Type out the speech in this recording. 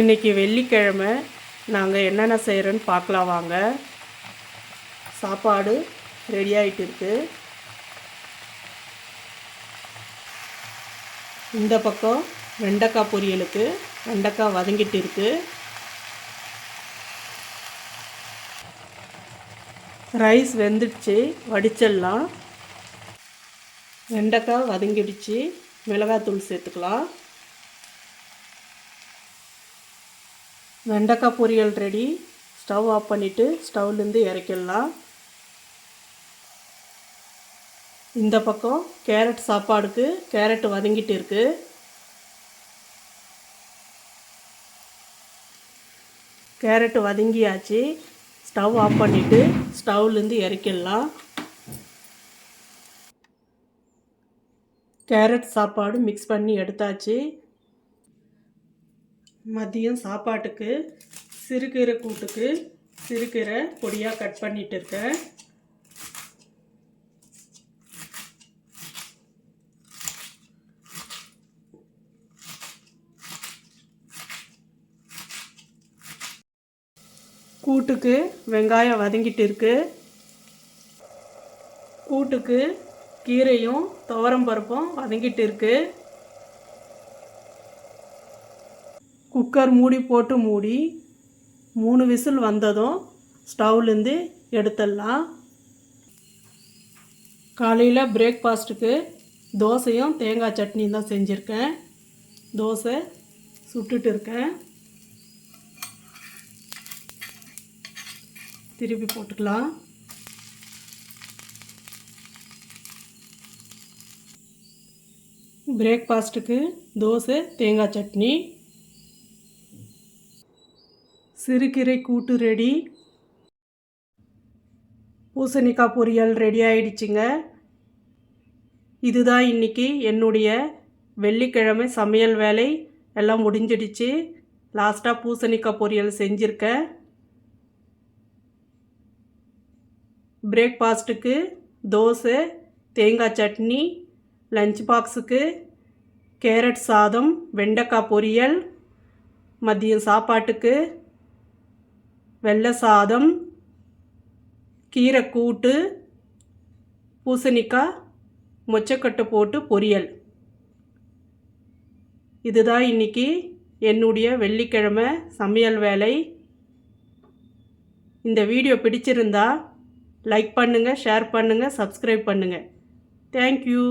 இன்றைக்கி வெள்ளிக்கிழமை. நாங்கள் என்னென்ன செய்கிறோன்னு பார்க்கலாம் வாங்க. சாப்பாடு ரெடி ஆகிட்டு இந்த பக்கம் வெண்டைக்காய் பொரியலுக்கு வெண்டைக்காய் வதங்கிட்டு இருக்குது ரைஸ் வெந்துடுச்சு வடிச்சிடலாம். வெண்டைக்காய் வதங்கிடுச்சு மிளகாத்தூள் சேர்த்துக்கலாம். வெண்டைக்காய் பொரியல் ரெடி ஸ்டவ் ஆஃப் பண்ணிவிட்டு ஸ்டவ்லேருந்து இறக்கிடலாம். இந்த பக்கம் கேரட் சாப்பாடுக்கு கேரட் வதங்கிட்டு இருக்குது கேரட் வதங்கியாச்சு. ஸ்டவ் ஆஃப் பண்ணிவிட்டு ஸ்டவ்லேருந்து இறக்கிடலாம். கேரட் சாப்பாடு மிக்ஸ் பண்ணி எடுத்தாச்சு. மதியம் சாப்பாட்டுக்கு சிறுகீரை கூட்டுக்கு சிறுகீரை பொடியாக கட் பண்ணிட்டு இருக்கேன். கூட்டுக்கு வெங்காயம் வதங்கிட்டு இருக்கு. கூட்டுக்கு கீரையும் துவரம் பருப்பும் வதங்கிட்டு இருக்கு. குக்கர் மூடி போட்டு மூடி மூணு விசில் வந்ததும் ஸ்டவ்லேருந்து எடுத்துடலாம். காலையில் பிரேக்ஃபாஸ்ட்டுக்கு தோசையும் தேங்காய் சட்னியும் தான் செஞ்சுருக்கேன். தோசை சுட்டுட்டு இருக்கேன். திருப்பி போட்டுக்கலாம். பிரேக்ஃபாஸ்ட்டுக்கு தோசை தேங்காய் சட்னி சிறுகீரை கூட்டு ரெடி. பூசணிக்காய் பொரியல் ரெடி ஆயிடுச்சுங்க. இதுதான் இன்றைக்கி என்னுடைய வெள்ளிக்கிழமை சமையல் வேலை. எல்லாம் முடிஞ்சிடுச்சு. லாஸ்ட்டாக பூசணிக்காய் பொரியல் செஞ்சுருக்கேன். பிரேக்ஃபாஸ்ட்டுக்கு தோசை தேங்காய் சட்னி லஞ்ச் பாக்ஸுக்கு கேரட் சாதம் வெண்டைக்காய் பொரியல் மதியம் சாப்பாட்டுக்கு வெள்ளை சாதம் கீரை கூட்டு பூசணிக்காய் மொச்சக்கட்டை போட்டு பொரியல். இதுதான் இன்றைக்கி என்னுடைய வெள்ளிக்கிழமை சமையல் வேலை. இந்த வீடியோ பிடிச்சிருந்தா லைக் பண்ணுங்கள் ஷேர் பண்ணுங்கள் சப்ஸ்கிரைப் பண்ணுங்கள் தேங்க்யூ.